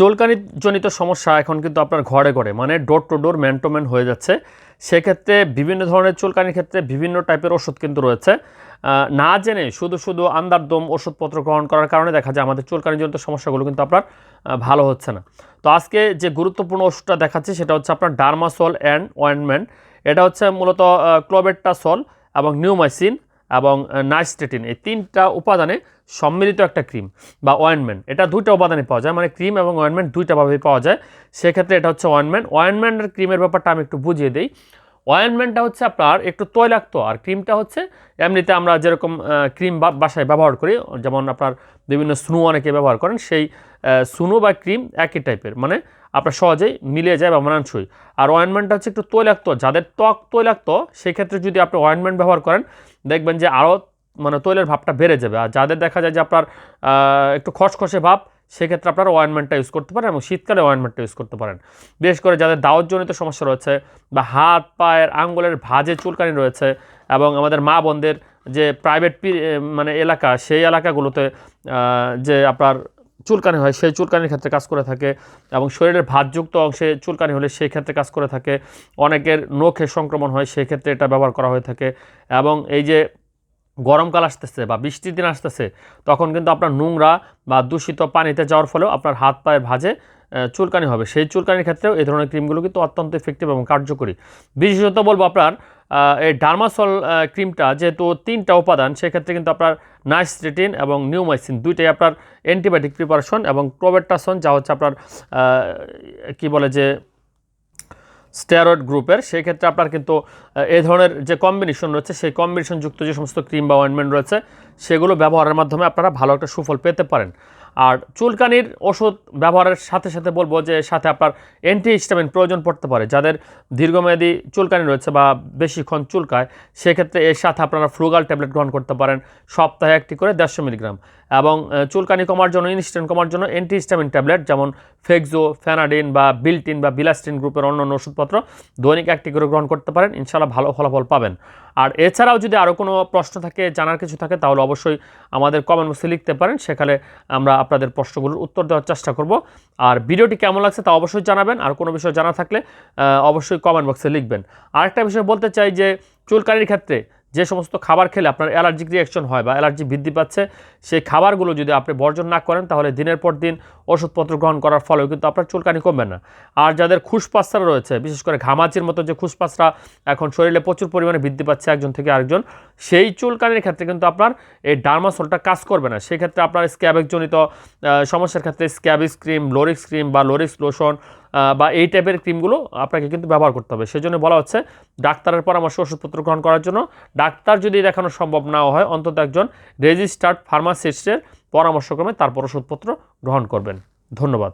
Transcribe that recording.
চুলকানিজনিত সমস্যা এখন কিন্তু আপনার ঘরে ঘরে মানে door to door man to man হয়ে যাচ্ছে। সেক্ষেত্রে বিভিন্ন ধরনের চুলকানির ক্ষেত্রে বিভিন্ন টাইপের ওষুধ কিন্তু রয়েছে। না জেনে শুধু শুধু আন্দারদম ওষুধপত্র গ্রহণ করার কারণে দেখা যায় আমাদের চুলকানিজনিত সমস্যাগুলো কিন্তু আপনার ভালো হচ্ছে না। তো আজকে যে গুরুত্বপূর্ণ ওষুধটা দেখাচ্ছি সেটা হচ্ছে আপনার ডার্মাসল অ্যান্ড অয়েনমেন্ট এটা হচ্ছে মূলত ক্লোবেট্টাসল এবং নিউমাইসিন এবং নাইস্টেটিন, এই তিনটা উপাদানে সম্মিলিত একটা ক্রিম বা অয়েনমেন্ট এটা দুইটা উপাদানে পাওয়া যায় মানে ক্রিম এবং অয়েনমেন্ট দুইটাভাবেই পাওয়া যায়। সেক্ষেত্রে এটা হচ্ছে অয়েনমেন্ট অয়েনমেন্টের ক্রিমের ব্যাপারটা আমি একটু বুঝিয়ে দিই। অয়েনমেন্টটা হচ্ছে আপনার একটু তৈলাক্ত, আর ক্রিমটা হচ্ছে এমনিতে আমরা যেরকম ক্রিম বাসায় ব্যবহার করি, যেমন আপনার বিভিন্ন স্নু অনেকে ব্যবহার করেন, সেই স্নু বা ক্রিম একই টাইপের মানে আপনার সহজেই মিলে যায় বা মানানসই। আর অয়েনমেন্টটা হচ্ছে একটু তৈলাক্ত, যাদের ত্বক তৈলাক্ত, সেক্ষেত্রে যদি আপনি অয়েনমেন্ট ব্যবহার করেন, দেখবেন যে আরও মানে তৈলের ভাবটা বেড়ে যাবে। আর যাদের দেখা যায় যে আপনার একটু খসখসে ভাব সেক্ষেত্রে আপনারা অয়েনমেন্টটা ইউজ করতে পারেন এবং শীতকালে অয়েনমেন্টটা ইউজ করতে পারেন। বিশেষ করে যাদের দাওয়াতজনিত সমস্যা রয়েছে বা হাত, পায়ের, আঙ্গুলের ভাঁজে চুলকানি রয়েছে এবং আমাদের মা বোনদের যে প্রাইভেট মানে এলাকা, সেই এলাকাগুলোতে যে আপনার চুলকানি হয়, সেই চুলকানির ক্ষেত্রে কাজ করে থাকে এবং শরীরের ভাতযুক্ত অংশে চুলকানি হলে সেই ক্ষেত্রে কাজ করে থাকে। অনেকের নখে সংক্রমণ হয়, সেই ক্ষেত্রে এটা ব্যবহার করা হয়ে থাকে এবং এই যে গরমকাল আসতেছে বা বৃষ্টির দিন আসতেছে, তখন কিন্তু আপনার নোংরা বা দূষিত পানিতে যাওয়ার ফলেও আপনার হাত পায়ের ভাজে চুলকানি হবে। সেই চুলকানির ক্ষেত্রেও এই ধরনের ক্রিমগুলো কিন্তু অত্যন্ত এফেক্টিভ এবং কার্যকরী। বিশেষত বলব আপনার এই ডার্মাসল ক্রিমটা যেহেতু তিনটা উপাদান, সেক্ষেত্রে কিন্তু আপনার নাইস্ট্রেটিন এবং নিউমাইসিন দুইটাই আপনার অ্যান্টিবায়োটিক প্রিপারেশন এবং প্রোবেটাসন যা হচ্ছে আপনার কি বলে যে স্টেরয়েড গ্রুপের সেই ক্ষেত্রে আপনার কিন্তু এ ধরনের যে কম্বিনেশন রয়েছে, সেই কম্বিনেশনযুক্ত যে সমস্ত ক্রিম বা অয়েন্টমেন্ট রয়েছে, সেগুলো ব্যবহারের মাধ্যমে আপনারা ভালো একটা সুফল পেতে পারেন। আর চুলকানির ওষুধ ব্যবহারের সাথে সাথে বলব যে সাথে আপনার অ্যান্টি হিস্টামিন প্রয়োজন পড়তে পারে। যাদের দীর্ঘমেয়াদী চুলকানি রয়েছে বা বেশিক্ষণ চুলকায়, সেক্ষেত্রে এর সাথে আপনারা ফ্রুগাল ট্যাবলেট গ্রহণ করতে পারেন সপ্তাহে একটি করে দেড়শো মিলিগ্রাম। এবং চুলকানি কমার জন্য, ইনস্ট্যান্ট কমার জন্য অ্যান্টি হিস্টামিন ট্যাবলেট যেমন ফেক্সো ফ্যানাডিন বা বিল্টিন বা বিলাস্টিন গ্রুপের অন্য অন্য ওষুধপত্র দৈনিক একটি করে গ্রহণ করতে পারেন। ইনশাআল্লাহ ভালো ফলাফল পাবেন। আর এছাড়াও যদি আরও কোনো প্রশ্ন থাকে, জানার কিছু থাকে, তাহলে অবশ্যই আমাদের কমেন্ট বক্সে লিখতে পারেন। সেখানে আমরা আপনাদের প্রশ্নগুলোর উত্তর দেওয়ার চেষ্টা করব। আর ভিডিওটি কেমন লাগছে তা অবশ্যই জানাবেন। আর কোনো বিষয় জানা থাকলে অবশ্যই কমেন্ট বক্সে লিখবেন। আরেকটা বিষয় বলতে চাই যে, চুলকানির ক্ষেত্রে যে সমস্ত খাবার খেলে আপনার অ্যালার্জিক রিয়াকশন হয় বা অ্যালার্জি বৃদ্ধি পাচ্ছে, সেই খাবারগুলো যদি আপনি বর্জন না করেন, তাহলে দিনের পর দিন ওষুধপত্র গ্রহণ করার ফলেও কিন্তু আপনার চুলকানি কমবে না। আর যাদের খুশপাসরা রয়েছে, বিশেষ করে ঘামাচির মতো যে খুশপাসরা এখন শরীরে প্রচুর পরিমাণে বৃদ্ধি পাচ্ছে একজন থেকে আরেকজন, সেই চুলকানির ক্ষেত্রে কিন্তু আপনার এই ডার্মাসলটা কাজ করবে না। সেই ক্ষেত্রে আপনার স্ক্যাবেকজনিত সমস্যার ক্ষেত্রে স্ক্যাবিস ক্রিম লোরিক্স ক্রিম বা লোরিক্স লোশন বা এই টাইপের ক্রিমগুলো আপনাকে কিন্তু ব্যবহার করতে হবে। সেজন্য বলা হচ্ছে, ডাক্তারের পরামর্শ ওষুধপত্র গ্রহণ করার জন্য ডাক্তার যদি দেখানো সম্ভব না হয়, অন্তত একজন রেজিস্টার্ড ফার্মাসিস্টের পরামর্শক্রমে তারপর ওষুধপত্র গ্রহণ করবেন। ধন্যবাদ।